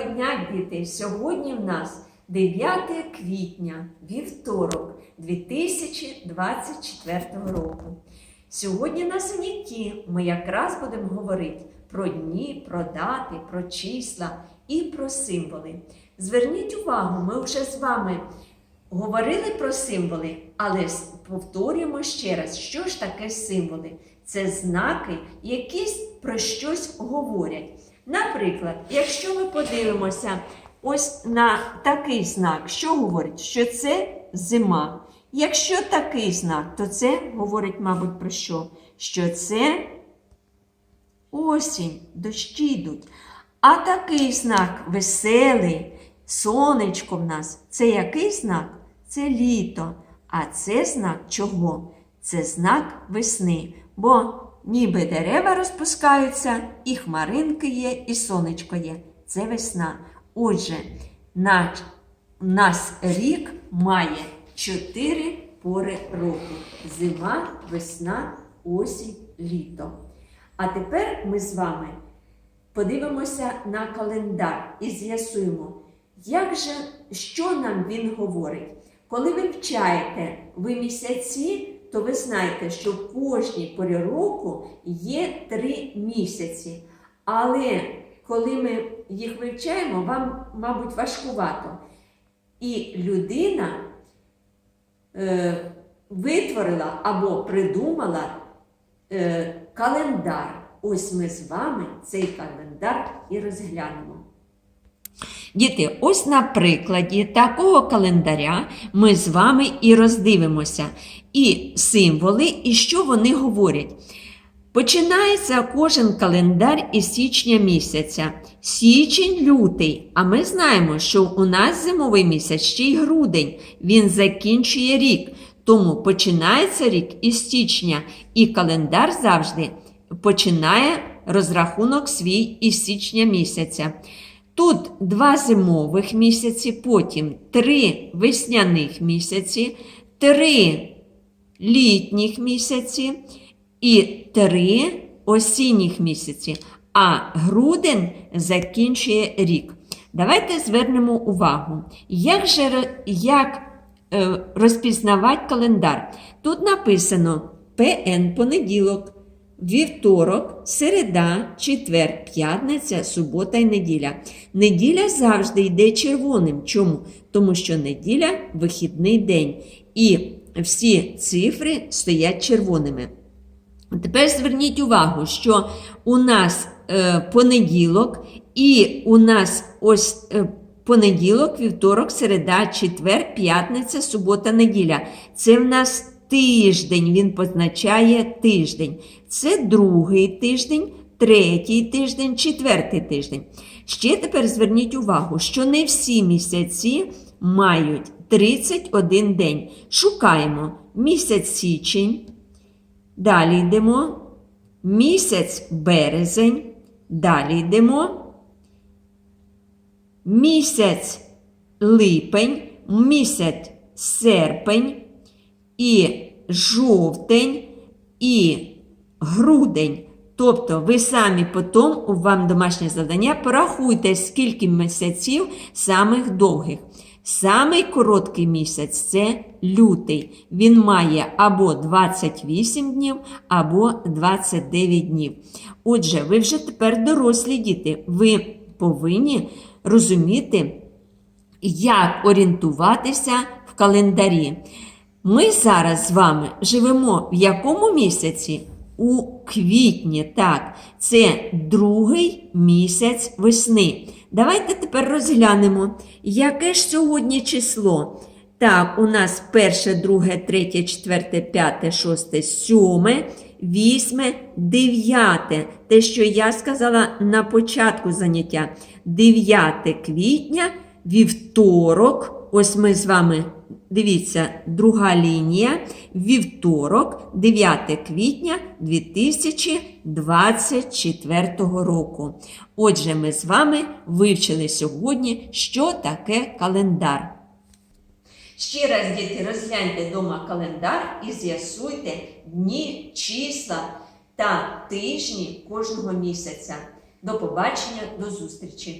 Доброго дня, діти! Сьогодні в нас 9 квітня, вівторок 2024 року. Сьогодні на занятті ми якраз будемо говорити про дні, про дати, про числа і про символи. Зверніть увагу, ми вже з вами говорили про символи, але повторюємо ще раз, що ж таке символи? Це знаки, які про щось говорять. Наприклад, якщо ми подивимося ось на такий знак, що говорить? Що це зима. Якщо такий знак, то це говорить, мабуть, про що? Що це осінь, дощі йдуть. А такий знак веселий, сонечко в нас. Це який знак? Це літо. А це знак чого? Це знак весни. Бо ніби дерева розпускаються, і хмаринки є, і сонечко є. Це весна. Отже, наш, нас рік має чотири пори року: зима, весна, осінь, літо. А тепер ми з вами подивимося на календар і з'ясуємо, як же, що нам він говорить. Коли ви вчаєте ви місяці, то ви знаєте, що в кожній порі року є три місяці. Але коли ми їх вивчаємо, вам, мабуть, важкувато. І людина е, витворила або придумала е, календар. Ось ми з вами цей календар і розглянемо. Діти, ось на прикладі такого календаря ми з вами і роздивимося і символи, і що вони говорять. Починається кожен календар із січня місяця. Січень лютий. А ми знаємо, що у нас зимовий місяць ще й грудень. Він закінчує рік. Тому починається рік із січня, і календар завжди починає розрахунок свій із січня місяця. Тут два зимових місяці, потім три весняних місяці, три літніх місяці і три осінніх місяці. А грудень закінчує рік. Давайте звернемо увагу, як же як е, розпізнавати календар. Тут написано ПН понеділок, вівторок, середа, четвер, п'ятниця, субота і неділя. Неділя завжди йде червоним. Чому? Тому що неділя вихідний день. І всі цифри стоять червоними. Тепер зверніть увагу, що у нас е, понеділок, і у нас ось е, понеділок, вівторок, середа, четвер, п'ятниця, субота, неділя. Це в нас тиждень, він позначає тиждень. Це другий тиждень, третій тиждень, четвертий тиждень. Ще тепер зверніть увагу, що не всі місяці мають 31 день. Шукаємо місяць січень. Далі йдемо. Місяць березень. Далі йдемо. Місяць липень, місяць серпень і жовтень і грудень. Тобто ви самі потім у вам домашнє завдання порахуйте, скільки місяців самих довгих. Самий короткий місяць це лютий. Він має або 28 днів, або 29 днів. Отже, ви вже тепер дорослі діти. Ви повинні розуміти, як орієнтуватися в календарі. Ми зараз з вами живемо в якому місяці? У квітні, так, це другий місяць весни. Давайте тепер розглянемо, яке ж сьогодні число. Так, у нас перше, друге, третє, четверте, п'яте, шосте, сьоме, вісьме, дев'яте. Те, що я сказала на початку заняття. 9 квітня, вівторок. Ось ми з вами, дивіться, друга лінія. Вівторок, 9 квітня 2024 року. Отже, ми з вами вивчили сьогодні, що таке календар. Ще раз, діти, розгляньте вдома календар і з'ясуйте дні, числа та тижні кожного місяця. До побачення, до зустрічі!